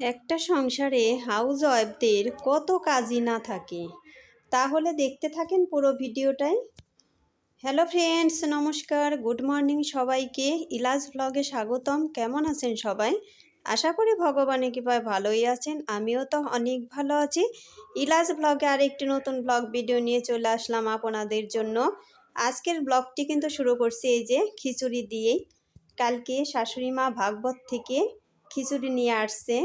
একটা সংসারে হাউস ওয়াইফদের কত কাজই না থাকে। তাহলে দেখতে থাকেন পুরো ভিডিওটাই। হ্যালো ফ্রেন্ডস, নমস্কার, গুড মর্নিং সবাইকে। ইলাজ ব্লগে স্বাগতম। কেমন আছেন সবাই? আশা করি ভগবানের কৃপায় ভালোই আছেন। আমিও তো অনেক ভালো আছি। ইলাজ ব্লগে আর একটি নতুন ব্লগ ভিডিও নিয়ে চলে আসলাম আপনাদের জন্য। আজকের ব্লগটি কিন্তু শুরু করছি এই যে খিচুড়ি দিয়েই। কালকে শাশুড়ি মা ভাগবত থেকে খিচুড়ি নিয়ে আসছে।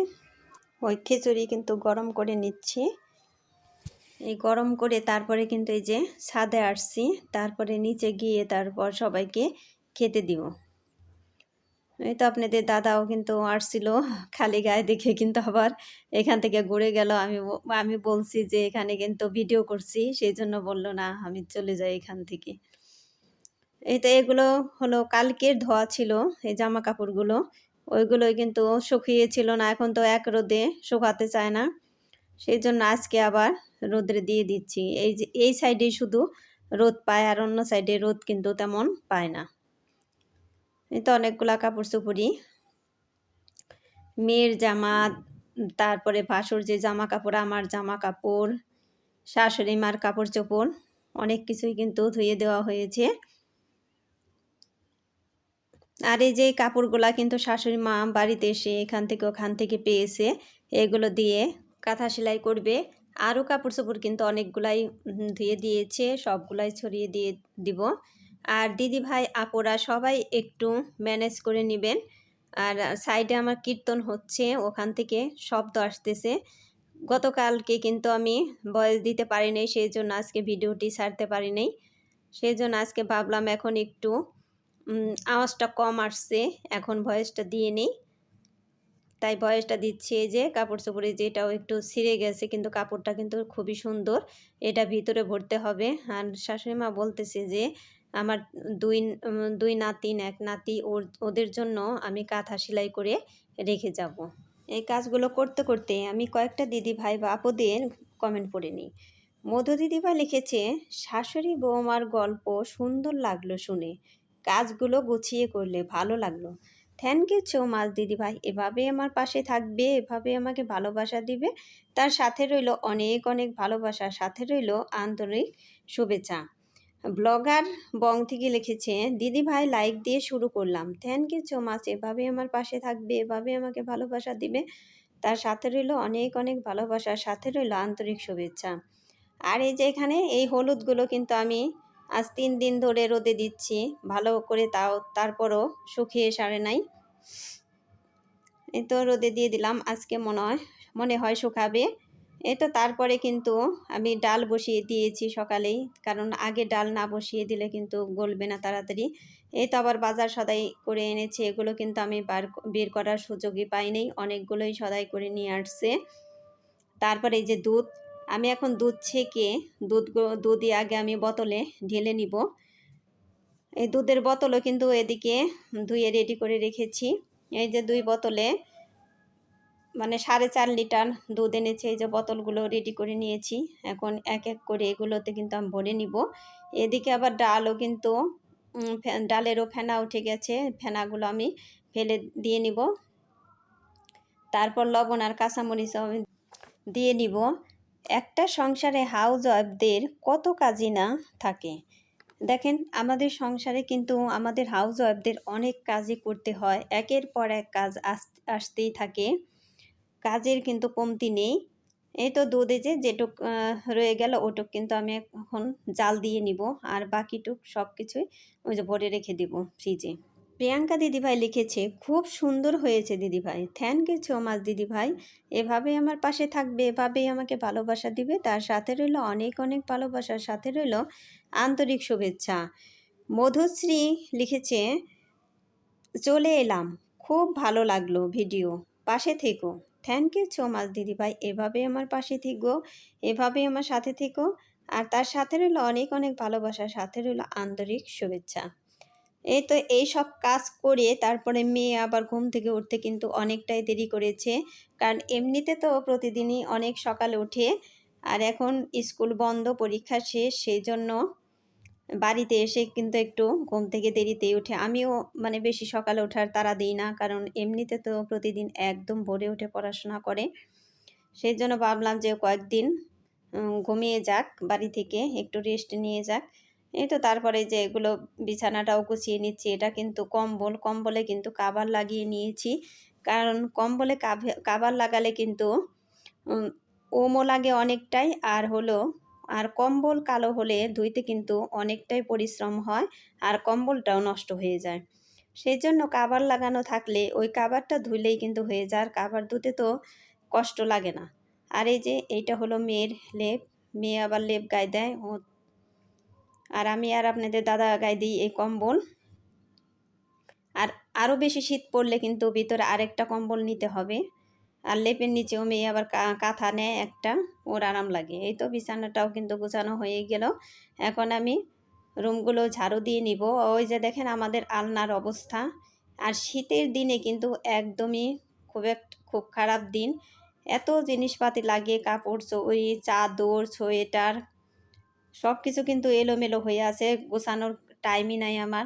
ওই খিচুড়ি কিন্তু গরম করে নিচ্ছি। এই গরম করে তারপরে কিন্তু এই যে ছাদে আসছি। তারপরে নিচে গিয়ে তারপর সবাইকে খেতে দিব। এই তো আপনাদের দাদাও কিন্তু আসছিল খালি গায়ে দেখে কিন্তু আবার এখান থেকে ঘুরে গেল। আমি আমি বলছি যে এখানে কিন্তু ভিডিও করছি, সেই জন্য বলল, না, আমি চলে যাই এখান থেকে। এই তো এগুলো হলো কালকের ধোয়া ছিল, এই জামা কাপড়গুলো। ওইগুলোই কিন্তু শুকিয়েছিল না, এখন তো এক রোদে শুকাতে চায় না। সেই জন্য আজকে আবার রোদ্রে দিয়ে দিচ্ছি। এই যে, এই সাইডে শুধু রোদ পায় আর অন্য সাইডে রোদ কিন্তু তেমন পায় না। এই তো অনেকগুলা কাপড় চুপুরি মেয়ের জামা, তারপরে ভাসুর যে জামা কাপড়, আমার জামা কাপড়, শাশুড়ি মার কাপড় চোপড়, অনেক কিছুই কিন্তু ধুয়ে দেওয়া হয়েছে। আর এই যে কাপড়গুলা কিন্তু শাশুড়ি মা বাড়িতে এসে এখান থেকে ওখান থেকে পেয়েছে, এগুলো দিয়ে কাঁথা সেলাই করবে। আরও কাপড় চোপড় কিন্তু অনেকগুলাই ধুয়ে দিয়েছে, সবগুলাই ছড়িয়ে দিয়ে দিব। আর দিদি ভাই, আপুরা সবাই একটু ম্যানেজ করে নেবেন। আর সাইডে আমার কীর্তন হচ্ছে, ওখান থেকে শব্দ আসতেছে। গতকালকে কিন্তু আমি বয়স দিতে পারি পারিনি, সেই জন্য আজকে ভিডিওটি ছাড়তে পারিনি। সেই জন্য আজকে ভাবলাম এখন একটু আওয়াজটা কম আসছে, এখন ভয়েসটা দিয়ে নিই। তাই ভয়েসটা দিচ্ছি যে কাপড় চোপড়ে যেটাও একটু ছিঁড়ে গেছে, কিন্তু কাপড়টা কিন্তু খুবই সুন্দর। এটা ভিতরে ভরতে হবে। আর শাশুড়ি মা বলতেছে যে, আমার দুই দুই নাতিন এক নাতি, ওর, ওদের জন্য আমি কাঁথা সেলাই করে রেখে যাব। এই কাজগুলো করতে করতে আমি কয়েকটা দিদি ভাই বা আপদের কমেন্ট পড়ে নিই। মধু দিদি দিদিভাই লিখেছে, শাশুড়ি বৌমার গল্প সুন্দর লাগল শুনে। কাজগুলো গুছিয়ে করলে ভালো লাগল। থ্যাংক ইউ সো মাচ দিদিভাই। এভাবে আমার পাশে থাকবে এভাবে আমাকে ভালোবাসা দিবে। তার সাথে রইল অনেক অনেক ভালোবাসা। সাথে রইল আন্তরিক শুভেচ্ছা। ব্লগার বং থেকে লিখেছে দিদি ভাই লাইক দিয়ে শুরু করলাম। থ্যাংক ইউ সো মাচ এভাবে আমার পাশে থাকবে এভাবে আমাকে ভালোবাসা দিবে। তার সাথে রইল অনেক অনেক ভালোবাসার সাথে রইল আন্তরিক শুভেচ্ছা। আর এই যে এখানে এই হলুদগুলো কিন্তু আমি আজ তিন দিন ধরে রোদে দিচ্ছি, ভালো করে তাও তারপরও শুকিয়ে সারে নাই। তো রোদে দিয়ে দিলাম, আজকে মনে হয় মনে হয় শুকাবে। তো তারপরে কিন্তু আমি ডাল বসিয়ে দিয়েছি সকালেই, কারণ আগে ডাল না বসিয়ে দিলে কিন্তু গলবে না তাড়াতাড়ি। এই তো আবার বাজার সদাই করে এনেছে, এগুলো কিন্তু আমি বার বের করার সুযোগই পাইনি অনেকগুলোই সদাই করে নিয়ে আসছে। তারপরে এই যে দুধ আমি এখন দুধ ছেঁকে, দুধ দুধই আগে আমি বোতলে ঢেলে নিব। এই দুধের বোতলও কিন্তু এদিকে ধুয়ে রেডি করে রেখেছি। এই যে দুই বোতলে মানে সাড়ে চার লিটার দুধ এনেছে, এই যে বোতলগুলো রেডি করে নিয়েছি। এখন এক এক করে এগুলোতে কিন্তু আমি ভরে নিব। এদিকে আবার ডালও কিন্তু ডালেরও ফেনা উঠে গেছে, ফেনাগুলো আমি ফেলে দিয়ে নিব। তারপর লবণ আর কাঁচামরিচ দিয়ে নিব। একটা সংসারে হাউস ওয়াইফদের কত কাজই না থাকে। দেখেন, আমাদের সংসারে কিন্তু আমাদের হাউস ওয়াইফদের অনেক কাজই করতে হয়। একের পর এক কাজ আসতেই থাকে। কাজের কিন্তু কমতি নেই। এই তো দুধে যে যেটুক রয়ে গেল ওটুক কিন্তু আমি এখন জাল দিয়ে নিব। আর বাকিটুক সব কিছুই ওই যে ভরে রেখে দিব ফ্রিজে প্রিয়াঙ্কা দিদিভাই লিখেছে, খুব সুন্দর হয়েছে দিদিভাই। থ্যাংক ইউ সো মাচ দিদিভাই। এভাবেই আমার পাশে থাকবে, এভাবেই আমাকে ভালোবাসা দিবে। তার সাথে রইল অনেক অনেক ভালোবাসার সাথে রইল আন্তরিক শুভেচ্ছা। মধুশ্রী লিখেছে, চলে এলাম। খুব ভালো লাগল ভিডিও। পাশে থেকো। থ্যাংক ইউ সো মাচ দিদিভাই। এভাবে আমার পাশে থেকো এভাবে আমার সাথে থেকো। আর তার সাথে রইল অনেক অনেক ভালোবাসার সাথে রইল আন্তরিক শুভেচ্ছা। এই তো এই সব কাজ করে তারপরে মেয়ে আবার ঘুম থেকে উঠতে কিন্তু অনেকটাই দেরি করেছে। কারণ এমনিতে তো প্রতিদিনই অনেক সকালে উঠে আর এখন স্কুল বন্ধ, পরীক্ষা শেষ সেই জন্য বাড়িতে এসে কিন্তু একটু ঘুম থেকে দেরিতেই উঠে। আমিও মানে বেশি সকালে ওঠার তারা দিই না, কারণ এমনিতে তো প্রতিদিন একদম ভোরে উঠে পড়াশোনা করে। সেই জন্য ভাবলাম যে কয়েকদিন ঘুমিয়ে যাক, বাড়ি থেকে একটু রেস্ট নিয়ে যাক। এই তো তারপরে যে এগুলো বিছানাটাও গুছিয়ে নিচ্ছি। এটা কিন্তু কম্বল, কম্বলে কিন্তু কাবার লাগিয়ে নিয়েছি। কারণ কম্বলে কাবার লাগালে কিন্তু ওমও লাগে অনেকটাই আর হলো, আর কম্বল কালো হলে ধুইতে কিন্তু অনেকটাই পরিশ্রম হয় আর কম্বলটাও নষ্ট হয়ে যায়। সেই জন্য কাবার লাগানো থাকলে ওই কাবারটা ধুইলেই কিন্তু হয়ে যায়। আর কাবার ধুতে তো কষ্ট লাগে না। আর এই যে এইটা হলো মেয়ের লেপ। মেয়ে আবার লেপ গায়ে দেয়। ও আর আমি আর আপনাদের দাদা গায়ে দিই এই কম্বল। আর আরও বেশি শীত পড়লে কিন্তু ভিতরে আরেকটা কম্বল নিতে হবে। আর লেপের নিচেও মেয়ে আবার কাঁথা নেয় একটা, ওর আরাম লাগে। এই তো বিছানাটাও কিন্তু গোছানো হয়ে গেল। এখন আমি রুমগুলো ঝাড়ু দিয়ে নিব। ওই যে দেখেন আমাদের আলনার অবস্থা। আর শীতের দিনে কিন্তু একদমই খুব এক, খুব খারাপ দিন। এত জিনিসপাতি লাগে, কাপড় ওই চাদর, সোয়েটার সব কিছু কিন্তু এলোমেলো হয়ে আছে, গোছানোর টাইমই নাই আমার।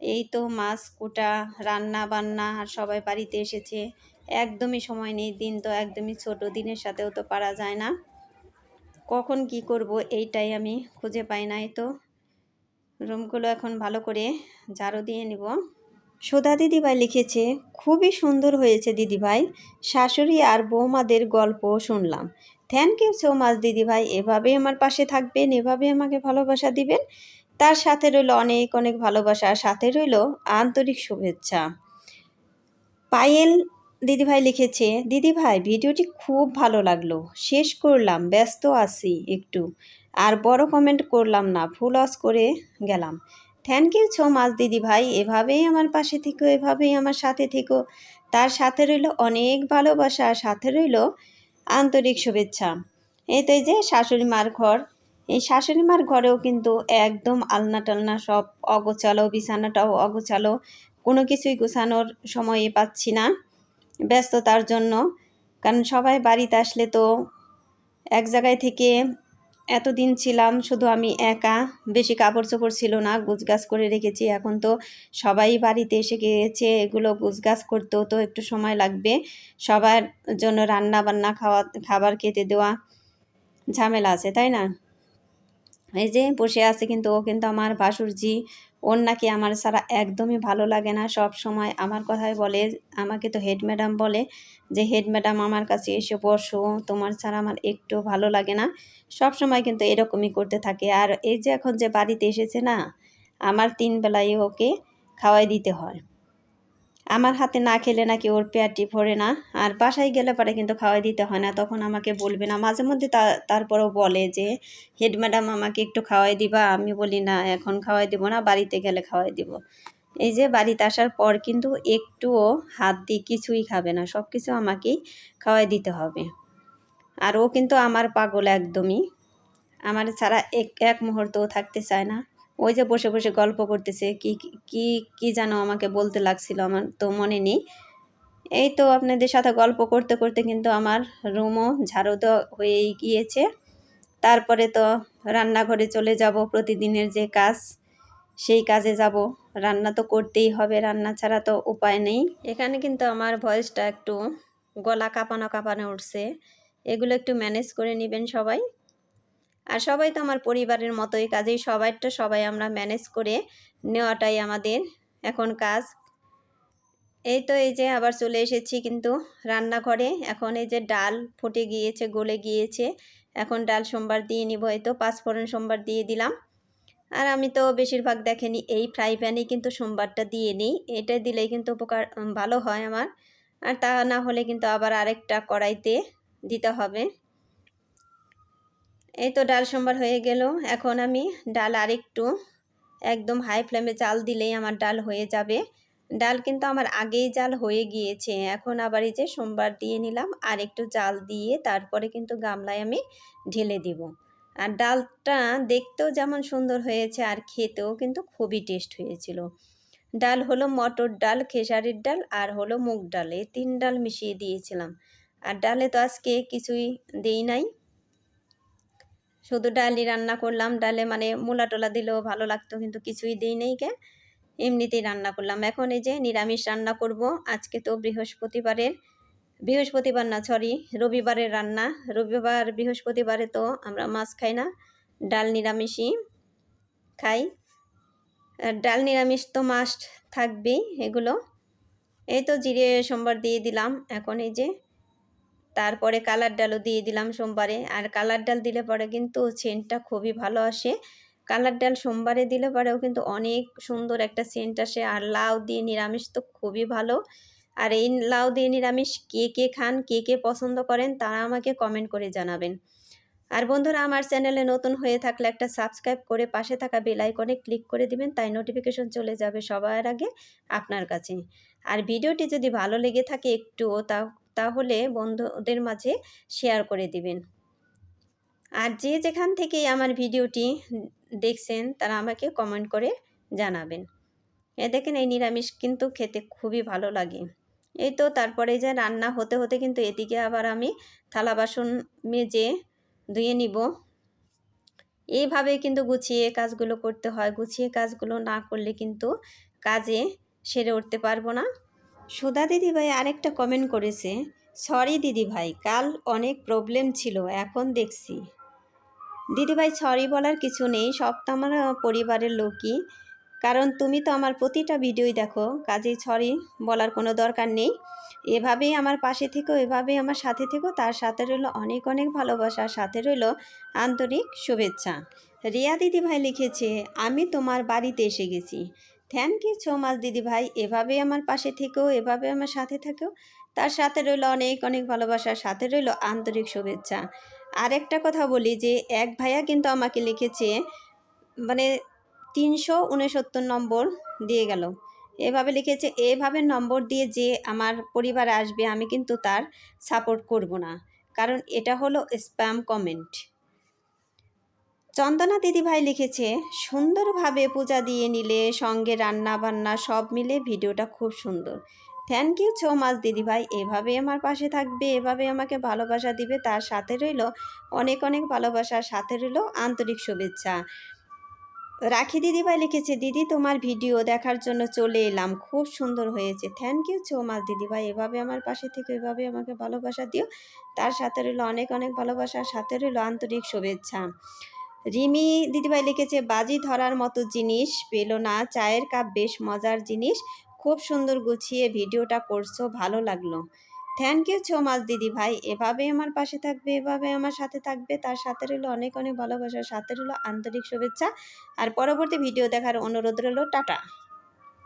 এই তো মাছ কুটা, রান্না বান্না, আর সবাই বাড়িতে এসেছে। একদমই সময় নেই, দিন তো একদমই ছোট, দিনের সাথেও তো পারা যায় না। কখন কি করব, এইটাই আমি খুঁজে পাই নাই তো। রুমগুলো এখন ভালো করে ঝাড়ু দিয়ে নিব। সুধা দিদিভাই লিখেছে, খুবই সুন্দর হয়েছে দিদিভাই। শাশুড়ি আর বৌমাদের গল্প শুনলাম। থ্যাংক ইউ সো মাচ দিদিভাই। এভাবে আমার পাশে থাকবেন এভাবে আমাকে ভালোবাসা দিবেন। তার সাথে রইল অনেক অনেক ভালোবাসা। সাথে রইল আন্তরিক শুভেচ্ছা। পায়েল দিদিভাই লিখেছে, দিদিভাই, ভিডিওটি খুব ভালো লাগল। শেষ করলাম, ব্যস্ত আছি একটু। আর বড় কমেন্ট করলাম না ফুল অস করে গেলাম। থ্যাংক ইউ সো মাচ দিদিভাই। এভাবেই আমার পাশে থেকো, এভাবেই আমার সাথে থেকো। তার সাথে রইল অনেক ভালোবাসা। সাথে রইল আন্তরিক শুভেচ্ছা। এই তো এই যে শাশুড়ি মার ঘর। এই শাশুড়ি মার ঘরেও কিন্তু একদম আলনা টালনা সব অগোছালো, বিছানাটাও অগোছালো। কোনো কিছুই গোছানোর সময় পাচ্ছি না ব্যস্ততার জন্য। কারণ সবাই বাড়িতে আসলে তো এক জায়গায় থেকে এতদিন ছিলাম, শুধু আমি একা। বেশি কাপড় চোপড় ছিল না গুজগাছ করে রেখেছি। এখন তো সবাই বাড়িতে এসে গিয়েছে, এগুলো গুজগাছ করতেও তো একটু সময় লাগবে। সবার জন্য রান্না বান্না খাওয়া, খাবার খেতে দেওয়া ঝামেলা আছে, তাই না? এই যে বসে আছে কিন্তু ও কিন্তু আমার বাসুরজি ওর নাকি আমার সারা একদমই ভালো লাগে না। সব সময় আমার কথাই বলে, আমাকে তো হেড ম্যাডাম বলে যে, হেড ম্যাডাম আমার কাছে এসে বসো, তোমার ছাড়া আমার একটু ভালো লাগে না। সব সময় কিন্তু এরকমই করতে থাকে। আর এই যে এখন যে বাড়িতে এসেছে না, আমার তিন বেলায় ওকে খাওয়াই দিতে হয়। আমার হাতে না খেলে নাকি ওর পেয়ারটি ভরে না। আর বাসায় গেলে পরে কিন্তু খাওয়াই দিতে হয় না। তখন আমাকে বলবে না। মাঝে মধ্যে তা তারপরেও বলে যে, হেড ম্যাডাম, আমাকে একটু খাওয়াই দিবা? আমি বলি, না, এখন খাওয়াই দিব না, বাড়িতে গেলে খাওয়াই দিব। এই যে বাড়িতে আসার পর কিন্তু একটুও হাত দিয়ে কিছুই খাবে না। সব কিছু আমাকেই খাওয়াই দিতে হবে। আর ও কিন্তু আমার পাগল একদমই। আমার ছাড়া এক এক মুহূর্তও থাকতে চায় না। ওই যে বসে বসে গল্প করতেছে, কি কি কি যেন আমাকে বলতে লাগছিল আমার তো মনে নেই। এই তো আপনাদের সাথে গল্প করতে করতে কিন্তু আমার রুমও ঝাড়ু তো হয়েই গিয়েছে। তারপরে তো রান্নাঘরে চলে যাব, প্রতিদিনের যে কাজ, সেই কাজে যাব। রান্না তো করতেই হবে, রান্না ছাড়া তো উপায় নেই। এখানে কিন্তু আমার ভয়েসটা একটু গলা কাঁপানো কাঁপানো উঠছে। এগুলো একটু ম্যানেজ করে নেবেন সবাই। আর সবাই তো আমার পরিবারের মতোই, কাজেই সবাইটা সবাই আমরা ম্যানেজ করে নেওয়াটাই আমাদের এখন কাজ। এই তো এই যে আবার চলে এসেছি কিন্তু রান্নাঘরে। এখন এই যে ডাল ফুটে গিয়েছে, গলে গিয়েছে। এখন ডাল সোমবার দিয়ে নিব, এই তো পাঁচফোড়ন সোমবার দিয়ে দিলাম। আর আমি তো বেশিরভাগ দেখেনি, এই ফ্রাই প্যানেই কিন্তু সোমবারটা দিয়ে নিই। এটা দিলেই কিন্তু উপকার ভালো হয় আমার। আর তা না হলে কিন্তু আবার আরেকটা কড়াইতে দিতে হবে। এই তো ডাল সোমবার হয়ে গেল। এখন আমি ডাল আরেকটু একদম হাই ফ্লেমে চাল দিলেই আমার ডাল হয়ে যাবে। ডাল কিন্তু আমার আগেই জাল হয়ে গিয়েছে। এখন আবার এই যে সোমবার দিয়ে নিলাম আর একটু জাল দিয়ে তারপরে কিন্তু গামলায় আমি ঢেলে দিব। আর ডালটা দেখতেও যেমন সুন্দর হয়েছে আর খেতেও কিন্তু খুবই টেস্ট হয়েছিল। ডাল হলো মটর ডাল, খেসারির ডাল আর হলো মুগ ডাল। এই তিন ডাল মিশিয়ে দিয়েছিলাম। আর ডালে তো আজকে কিছুই দেই নাই। শুধু ডালই রান্না করলাম, ডালে মানে মূলা টোলা দিলেও ভালো লাগতো, কিন্তু কিছুই দিই নেই কে। এমনিতেই রান্না করলাম। এখন এই যে নিরামিষ রান্না করব, আজকে তো বৃহস্পতিবারের, বৃহস্পতিবার না সরি রবিবারের রান্না। রবিবার, বৃহস্পতিবারে তো আমরা মাছ খাই না, ডাল নিরামিষই খাই। ডাল নিরামিষ তো মাস্ট থাকবেই এগুলো। এই তো জিরে, সোমবার দিয়ে দিলাম, এখন এই যে তারপরে কালার ডালও দিয়ে দিলাম সোমবারে। আর কালার ডাল দিলে পরে কিন্তু সেন্টটা খুবই ভালো আসে। কালার ডাল সোমবারে দিলে পরেও কিন্তু অনেক সুন্দর একটা সেন্ট আসে। আর লাউ দিয়ে নিরামিষ তো খুবই ভালো। আর এই লাউ দিয়ে নিরামিষ কে কে খান, কে কে পছন্দ করেন, তারা আমাকে কমেন্ট করে জানাবেন। আর বন্ধুরা, আমার চ্যানেলে নতুন হয়ে থাকলে একটা সাবস্ক্রাইব করে পাশে থাকা বেল আইকনে ক্লিক করে দিবেন, তাই নোটিফিকেশন চলে যাবে সবার আগে আপনার কাছে। আর ভিডিওটি যদি ভালো লেগে থাকে একটুও তা তাহলে বন্ধুদের মাঝে শেয়ার করে দিবেন। আর যে যেখান থেকে আমার ভিডিওটি দেখছেন, তারা আমাকে কমেন্ট করে জানাবেন। এ দেখেন এই নিরামিষ কিন্তু খেতে খুবই ভালো লাগে। এই তো তারপরে যে রান্না হতে হতে কিন্তু এদিকে আবার আমি থালা বাসন মেজে ধুয়ে নিব। এইভাবে কিন্তু গুছিয়ে কাজগুলো করতে হয়। গুছিয়ে কাজগুলো না করলে কিন্তু কাজে সেরে উঠতে পারব না। সুধা দিদি ভাই আরেকটা কমেন্ট করেছে সরি দিদি ভাই কাল অনেক প্রবলেম ছিল, এখন দেখছি। দিদি ভাই সরি বলার কিছু নেই, সব তো আমার পরিবারের লোকই। কারণ তুমি তো আমার প্রতিটা ভিডিওই দেখো, কাজেই সরি বলার কোনো দরকার নেই। এভাবেই আমার পাশে থেকেও এভাবেই আমার সাথে থেকো। তার সাথে রইল অনেক অনেক ভালোবাসা, সাথে রইল আন্তরিক শুভেচ্ছা। রিয়া দিদি ভাই লিখেছে, আমি তোমার বাড়িতে এসে গেছি। থ্যাংক ইউ সো মাচ দিদি ভাই এভাবেই আমার পাশে থেকেও এভাবে আমার সাথে থেকেও তার সাথে রইল অনেক অনেক ভালোবাসা সাথে রইল আন্তরিক শুভেচ্ছা। আরেকটা কথা বলি যে, এক ভাইয়া কিন্তু আমাকে লিখেছে মানে তিনশো উনসত্তর নম্বর দিয়ে গেল। এভাবে লিখেছে, এভাবে নম্বর দিয়ে যে আমার পরিবারে আসবে, আমি কিন্তু তার সাপোর্ট করব না। কারণ এটা হলো স্প্যাম কমেন্ট চন্দনা দিদিভাই লিখেছে, সুন্দরভাবে পূজা দিয়ে নিলে সঙ্গে রান্না বান্না সব মিলে ভিডিওটা খুব সুন্দর। থ্যাংক ইউ সো মাচ দিদিভাই। এভাবে আমার পাশে থাকবে, এভাবে আমাকে ভালোবাসা দিবে, তার সাথে রইল অনেক অনেক ভালোবাসার সাথে রইল আন্তরিক শুভেচ্ছা। রাখি দিদিভাই লিখেছে, দিদি, তোমার ভিডিও দেখার জন্য চলে এলাম। খুব সুন্দর হয়েছে। থ্যাংক ইউ সো মাচ দিদিভাই। এভাবে আমার পাশে থেকে, এভাবে আমাকে ভালোবাসা দিও। তার সাথে রইল অনেক অনেক ভালোবাসার সাথে রইল আন্তরিক শুভেচ্ছা। রিমি দিদিভাই লিখেছে, বাজি ধরার মতো জিনিস পেল না, চায়ের কাপ বেশ মজার জিনিস, খুব সুন্দর গুছিয়ে ভিডিওটা করছ, ভালো লাগল। থ্যাংক ইউ সো মাচ দিদিভাই, এভাবে আমার পাশে থাকবে, এভাবে আমার সাথে থাকবে, তার সাথে রইল অনেক অনেক ভালোবাসার সাথে রইল আন্তরিক শুভেচ্ছা, আর পরবর্তী ভিডিও দেখার অনুরোধ রইল, টাটা।